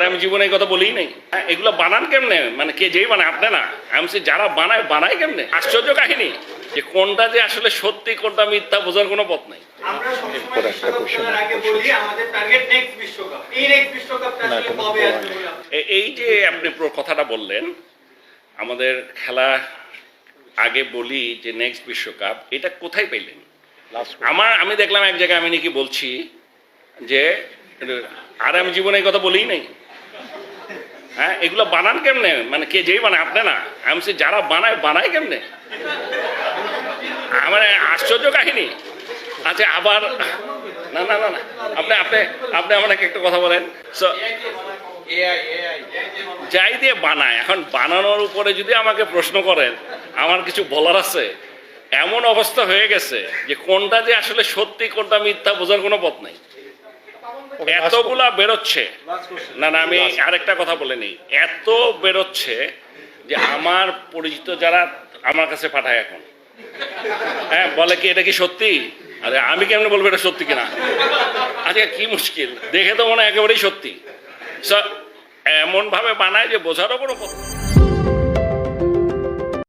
আর আমি জীবনে এই কথা বলিই নাই। হ্যাঁ, এগুলো বানান কেমনে? মানে কে যেই বানায় আপনি না। আমি যারা বানায় বানায় কেমনে? আশ্চর্য কাহিনী। যে কোনটা যে আসলে সত্যি কোনটা মিথ্যা বোঝার কোনো পথ নাই। বলি। বলে এই যে আপনি কথাটা বললেন আমাদের খেলা আগে বলি যে নেক্সট বিশ্বকাপ এটা কোথায় পেলেন? আমার আমি দেখলাম এক জায়গায় আমি নাকি বলছি যে আর আমি জীবনে এই কথা বলিই নাই। হ্যাঁ এগুলো বানান কেমনে? মানে কে যেই বানায় আপনি না? আমি বলছি, যারা বানায় বানায় কেমনে? আমার আশ্চর্য কাহিনী। আচ্ছা আবার না না না না। আপনি আপনি আপনি আমাকে একটা কথা বলেন। যাই দিয়ে বানায় এখন বানানোর উপরে যদি আমাকে প্রশ্ন করেন আমার কিছু বলার আছে। এমন অবস্থা হয়ে গেছে যে কোনটা যে আসলে সত্যি কোনটা মিথ্যা বোঝার কোনো পথ নাই। এতগুলা বেরোচ্ছে। না না আমি আরেকটা কথা বলে নিই। এত বেরোচ্ছে যে আমার পরিচিত যারা আমার কাছে পাঠায় এখন। হ্যাঁ বলে কি এটা কি সত্যি? আরে আমি কেমনে বলব এটা সত্যি কিনা? আচ্ছা কি মুশকিল? দেখে তো মনে হয় একেবারেই সত্যি। এমন ভাবে বানায় যে বোঝারও কোনো নেই।